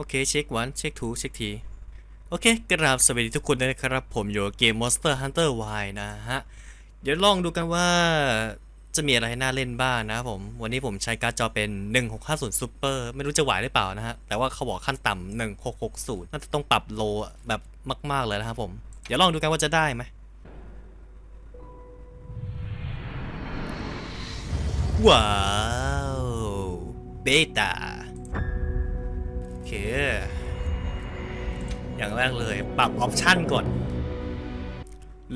โอเคเช็ควันเช็คทูเช็คทีโอเคกราบสวัสดีทุกคนนะครับ ผมอยู่กับเกม Monster Hunter Y นะฮะ เดี๋ยวลองดูกันว่าจะมีอะไรให้น่าเล่นบ้างนะครับผม วันนี้ผมใช้การ์ดจอเป็น 1650 Super ไม่รู้จะไหวหรือเปล่านะฮะ แต่ว่าเขาบอกขั้นต่ำ1660 น่าจะต้องปรับโลแบบมาก ๆ เลยนะครับผม เดี๋ยวลองดูกันว่าจะได้ไหมว้าวเบต้า เค อย่างแรกเลยปรับออปชั่นก่อน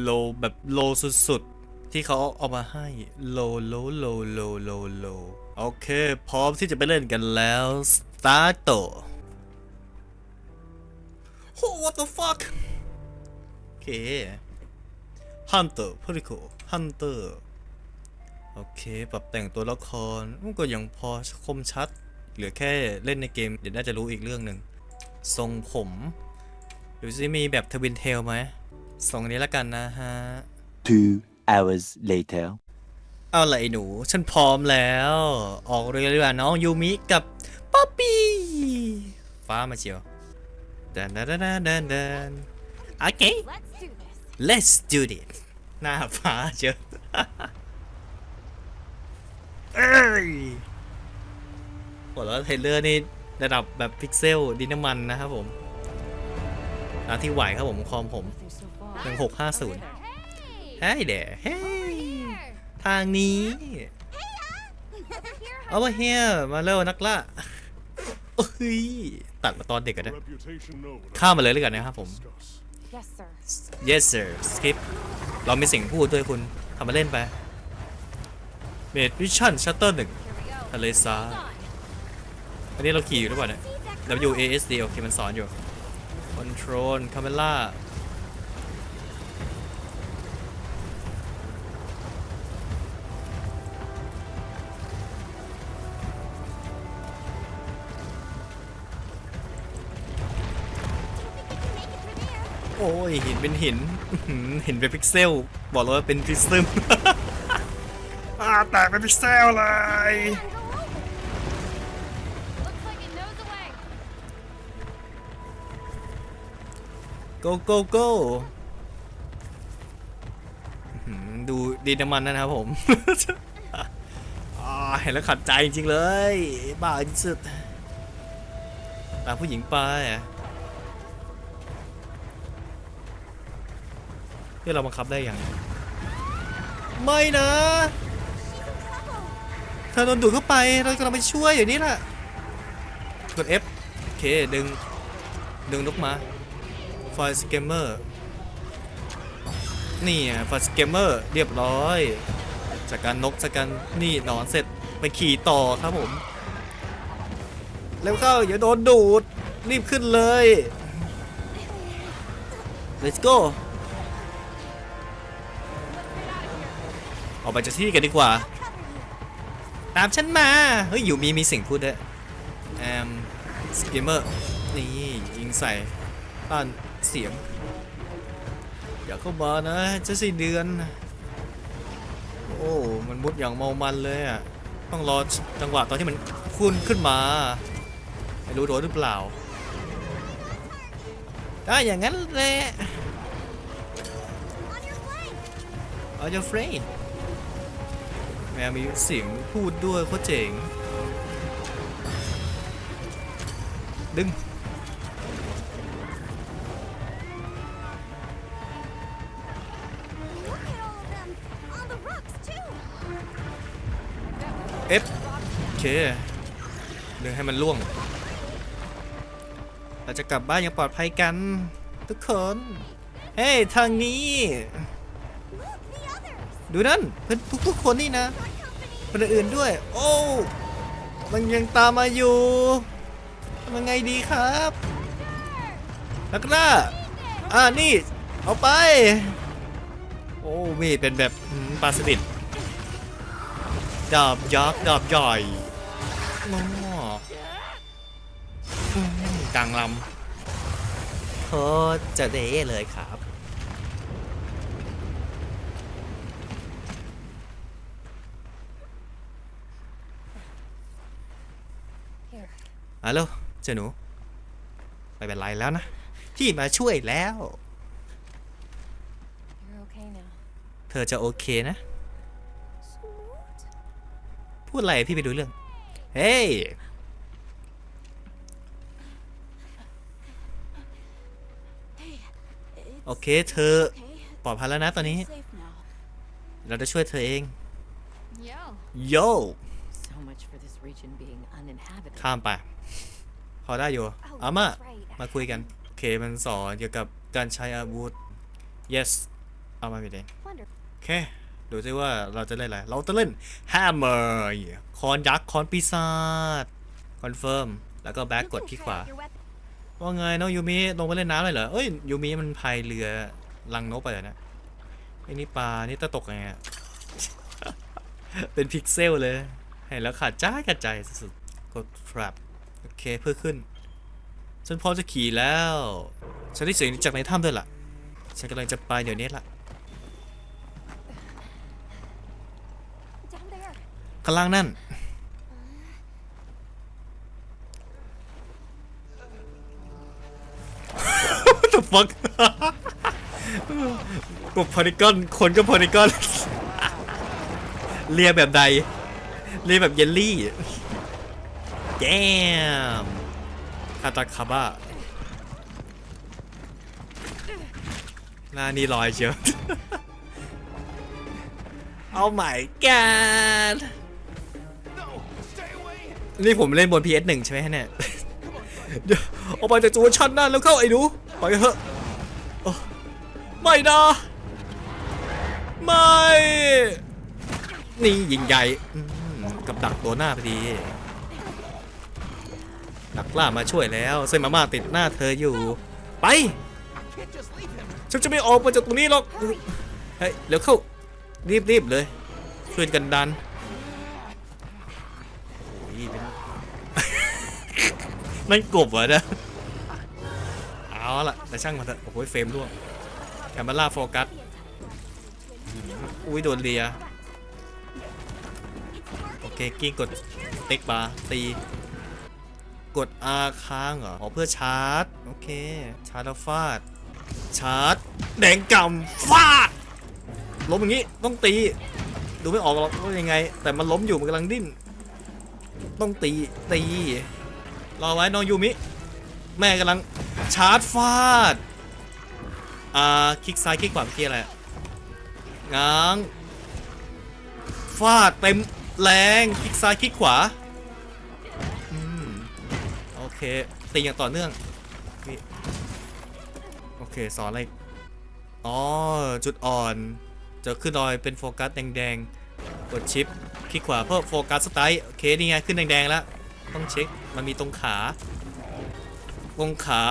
โลแบบโลสุดๆ ที่เขาเอามาให้โลโลโลโลโลโลโอเค พร้อมที่จะไปเล่นกันแล้วสตาร์ทโอ้ what the fuck โอเค Hunter p r o t o c o l Hunter โอเค ปรับแต่งตัวละครมันก็ยังพอคมชัด เหลือแค่เล่นในเกม เดี๋ยวน่าจะรู้อีกเรื่องหนึ่งทรงผมดูซิมีแบบทวินเทลไหมทรงนี้ละกันนะฮะ Two hours later. เอาละไอ้หนู ฉันพร้อมแล้ว ออกเรือดีกว่าน้องยูมิกับป๊อปปี้ฟ้ามาเชียวดันดันดันดันดันดันโอเค Let's do this. let's do it หน้าฟ้าเชียวเอ้ยบอ กแล้วเทรลเลอร์นี่ระดับแบบพิกเซลดินน้ำมันนะครับผมตามที่ไหวครับผมคอมผม So far. หนึ่งหกห้าศูนย์ Hey. เฮ้ยเด๋เฮ้ย Here. ทางนี้ Here. เอามาเฮียมาเร็วนักล่าเอ้ยตัดมาตอนเด็กกันนะ Reputation known. ข้ามมาเลยเลยกันนะครับผม Discuss. Yes, sir. yes sir skip เรามีสิ่งพูดด้วยคุณทำมาเล่นไปเมดวิชั่นชัตเตอร์หนึ่ง Here we go. ทะเลซา Hold on. อันนี้เราขี่อยู่หรือเปล่าเนี่ย W A S D โอเคมันสอนอยู่ Control Camera โอ้ยหินเป็นหินอื้อหือหินเป็นพิกเซล บอกเลยว่าเป็นพิกซึม อ่าแตกเป็นพิกเซลเลย go go go ดูดีน้ำมันนะครับผมเห็นแล้วขัดใจจริงๆเลย บ้าสุดตามผู้หญิงไปอะที่เราบังคับได้ยัง ไม่นะเธอโดนดูดเข้าไป เรากำลังไปช่วยอยู่นี่แหละ กด F โอเค ดึง ดึงนกมา ไฟสเกมเมอร์นี่ไงไฟสเกมเมอร์เรียบร้อยจากการนกจากการนี่นอนเสร็จไปขี่ต่อครับผมเร็วเข้าอย่าโดนดูด รีบขึ้นเลย let's go ออกไปจากที่นี่กันดีกว่า ตามฉันมา เฮ้ย อยู่มีมีสิ่งพูดด้วยแอมสกิมเมอร์นี่ยิงใส่ต้าน เสียง อย่าเข้ามานะจะสี่เดือน โอ้ มันมุดอย่างเมามันเลยอะ ต้องรอจังหวะตอนที่มันคุ้นขึ้นมาไม่รู้โดนหรือเปล่าได้อย่างนั้นแหละ On your friend แมวมีเสียงพูดด้วยโคตรเจ๋ง ดึง โอเคดึงให้มันล่วง เราจะกลับบ้านอย่างปลอดภัยกัน ทุกคน เฮ้ยทางนี้ ดูนั่นเพื่อนทุกๆคนนี่นะคนอื่นด้วย โอ้มันยังตามมาอยู่ทำยังไงดีครับนักล่าอ่านี่ เอาไป โอ้มีเป็นแบบปลาสลิดดาบยักษ์ดาบใหญ่ งอกลางลำโคตรจะเด้เลยครับ Here. ฮัลโหลเจ้าหนู ไม่เป็นไรแล้วนะ พี่มาช่วยแล้ว You're okay now. เธอจะโอเคนะ พูดอะไรพี่ไปดูเรื่อง เฮ้ยโอเค เธอ Okay. ปลอดภัยแล้วนะตอนนี้ Safe now. เราจะช่วยเธอเอง Yo. โย So much for this region being uninhabited. ข้ามไป พอได้อยู่เอามา that's right. มาคุยกัน โอเค มันสอนเกี่ยวกับการใช้อาวุธ yes เอามาพี่เดน Wonder. โอเค ดูซิว่าเราจะเล่นอะไร เราจะเล่น Hammer คอนยักษ์คอนปีศาจคอนเฟิร์มแล้วก็แบ็ก You กด can ที่ข try วา out your weapon. ว่าไงน้องยูมิลงไปเล่นน้ำเลยเหรอ เอ้ยยูมิมันพายเรือลังนกไปเหรอเนะไอ้นี่ปลา นี่ตะตกไงอะเป็นพิกเซลเลยเห็นแล้วขาดใจขาดใจสุดๆกด trap โอเคเพื่อขึ้น ฉันพร้อมจะขี่แล้ว ฉันได้เสียงจากในถ้ำด้วยล่ะ ฉันกำลังจะไปเดี๋ยวนี้ล่ะ ข้างล่างนั่น What the fuck กบพาริกอนคนก็พาริกอนเลียแบบใดเลียแบบเยลลี่แยมคาตาคาบ้าหน้านี่ลอยเชียวเอาใหม่กั นี่ผมเล่นบน PS1 ใช่ไหมเนี่ยเดี๋ยวออกไปจากจูชันนั่นแล้วเข้าไอ้หนูไปเถอะไม่นะไม่นี่ยิงใหญ่กับดักตัวหน้าพอดีดักล่ามาช่วยแล้วเซมาม่าติดหน้าเธออยู่ ไปฉันจะไม่ออกมาจากตรงนี้หรอกเฮ้ยเร็วเข้ารีบรีบเลยช่วยกันดันโอ้ยเป็น นั่นกบเหรอเนี่ยเอาละแต่ช่างมันเถอะโอ้โหเฟรมร่วงแคมเมล่าโฟกัสอุ้ยโดนเลียโอเคกิ้งกดติ๊กบาร์ตีกด R ค้างเหรออ๋อเพื่อชาร์จ โอเค ชาร์จแล้วฟาด ชาร์จ แดงกำฟาด ล้มอย่างนี้ ต้องตี ดูไม่ออกหรอกว่ายังไง แต่มันล้มอยู่มันกำลังดิ้น ต้องตี ตี รอไว้น้องยูมิ แม่กำลังชาร์จฟาด อ่า คลิกซ้ายคลิกขวาเมื่อกี้อะไรง้าง ฟาดเต็มแรง คลิกซ้ายคลิกขวา อืม โอเค ตีอย่างต่อเนื่องนี่โอเค สอนอะไร อ๋อ จุดอ่อน จะขึ้นรอยเป็นโฟกัสแดงๆ กดชิป คลิกขวาเพื่อโฟกัสสไตล์ โอเค นี่ไง ขึ้นแดงๆแล้ว ต้องเช็ค มันมีตรงขา ตรงขา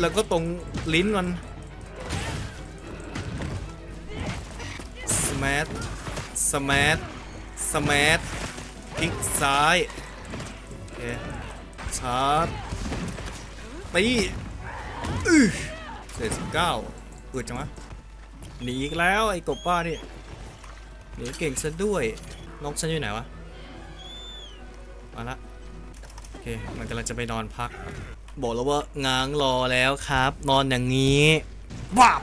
แล้วก็ตรงลิ้นมันสมาร์ทสมาร์ทสมาร์ทคลิกซ้ายโอเคชาร์จตีอื้อเศษสิบเก้าอืดจังวะหนีอีกแล้วไอ้กบป้านี่หนีเก่งซะด้วยนกฉันอยู่ไหนวะ มาละ อเคมันกำลังจะไปนอนพัก บอกแล้วว่าง้างรอแล้วครับ นอนอย่างนี้ว้าบ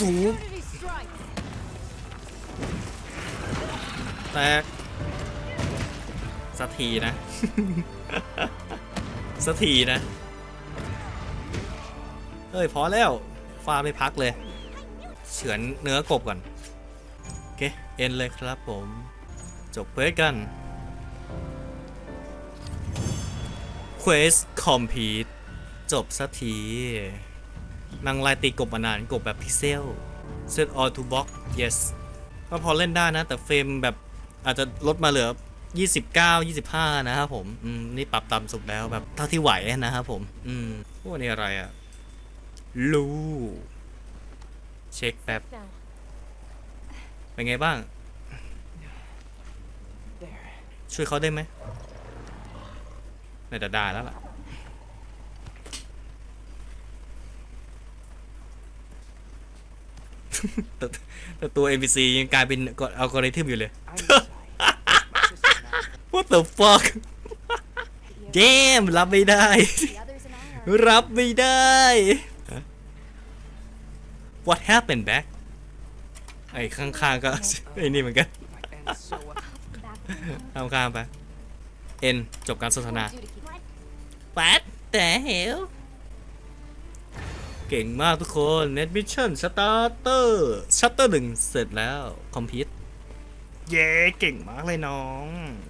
สูง Opportunity strike. แตกสักทีนะสักทีนะเฮ้ยพอแล้วฟาไม่พักเลย เฉือนเนื้อกบก่อน โอเค เอ็นเลยครับผม จบเควสกัน เควสคอมพีทจบสักทีนั่งไล่ตีกบมานานกบแบบพิเซล set all to box yes ก็พอเล่นได้นะ แต่เฟรมแบบอาจจะลดมาเหลือ 29 25 นะครับผมอืมนี่ปรับต่ำสุดแล้วแบบเท่าที่ไหวนะครับผม อืมพวกนี้อะไรอะลูเช็คแป๊บ Now. เป็นไงบ้าง There. ช่วยเขาได้ไหม น่าจะได้แล้วล่ะ แต่แต่ตัว NPC ยังกลายเป็นอัลกอริทึมอยู่เลย I'm sorry. What the fuck เจมรับไม่ได้ The others and I are รับไม่ได้ What happened back ไอ้ข้างๆก็ไอ้นี่เหมือนกัน Back. ทำข้ามไป เอ็นจบการสนทนา Do to keep. What? What the hell เก่งมากทุกคน Net Mission Starter Chapter หนึ่งเสร็จแล้ว Complete เย้เก่งมากเลยน้อง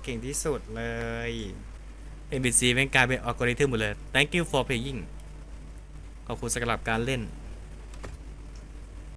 เก่งที่สุดเลย NPC เป็นกลายเป็นอัลกอริทึมหมดเลย Thank you for playing ขอบคุณสำหรับการเล่น